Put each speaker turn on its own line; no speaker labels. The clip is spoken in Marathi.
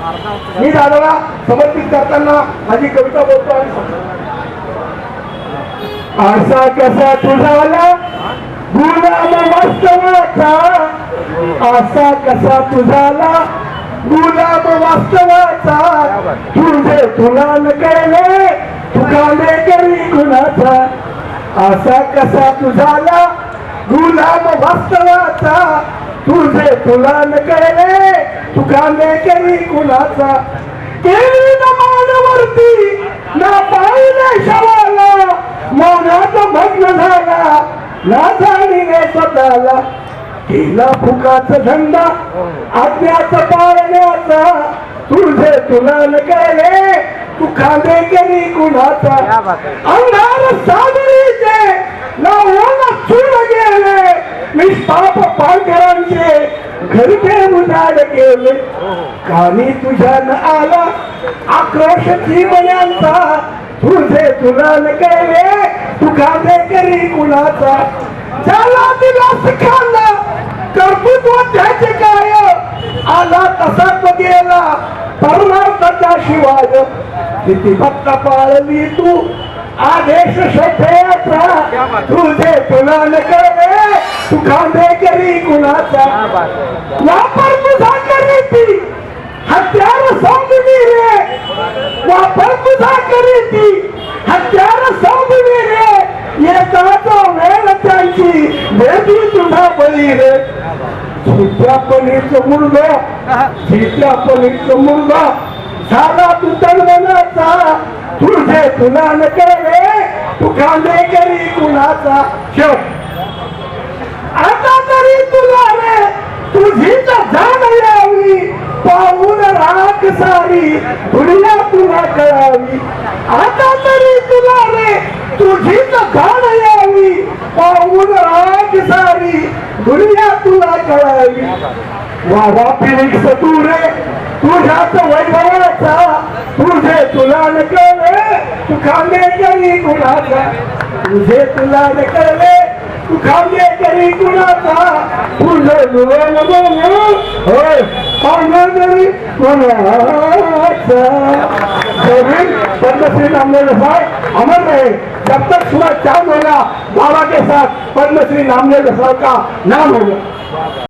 मी दादाला समर्पित करताना माझी कविता बोलतो आणि. असा कसा तुझाला गुलाम वास्तवाचा असा कसा तुझाला? गुलाम वास्तवाचा तुझे तुला न कळले तुका करी गुणाचा असा कसा तुझाला? गुलाम वास्तवाचा. तुझे तुला न कळले तुका करी गुणाचा केली न मानवरती. ना पाहिले शवाला मौनात भग्न झाला. ना जाणीने स्वतःला. केला फुकाचा धंदा आज्ञाचा पाळण्याचा. तुझे तुला न कळले तू खांदे करी कुणाचा अंधार सागरीचे ना ओला चूड गेले पाप पांढरांचे घरचे उजाड केले. कानी तुझ्या न आला आक्रोश जीवनांचा. तुझे तुला न कळले तुका खांदे करी कुणाचा. त्याला तिला शिकायला कर्तृत्व त्याचे काय? आला तसा तो गेला परमार्थाच्या शिवाय. किती भक्त पाळली तू आदेश श्रद्धेचा. तुझे तुला न कळले खांदे करी कुणाचा वापर तुझा करी ती. हत्यार समजली रे. वापर तुझा करी ती. हत्यार समजली रे. येताचा वेळ त्यांची. देवी तुझा बळी रे. छित्या पलीचं मुलगा. छित्या पलीचं मुलगा. झाला तू तळवणाचा तुझे तुला न कळले तू कांदे करी कुणाचा तरी तुला रे तुझी तर जाण यावी. पाहून राख सारी दुनिया तुला कळावी. आता तरी तुला रे तुझी तर जाण यावी. पाहून राख सारी दुनिया तुला कळावी. वावा फिनिक्स तू रे. तुझ्याच वैभवाचा तुझे तुला न कळले. तू खांदे करी तुझे तुला न कळले. तू खांदे कुणाचा तुझे होय. खांदे करी पद्मश्री नामदेव साहब अमर रहे जब तक सुबह चार महीना बाबा के साथ पद्मश्री नामदेव साहब का नाम होगा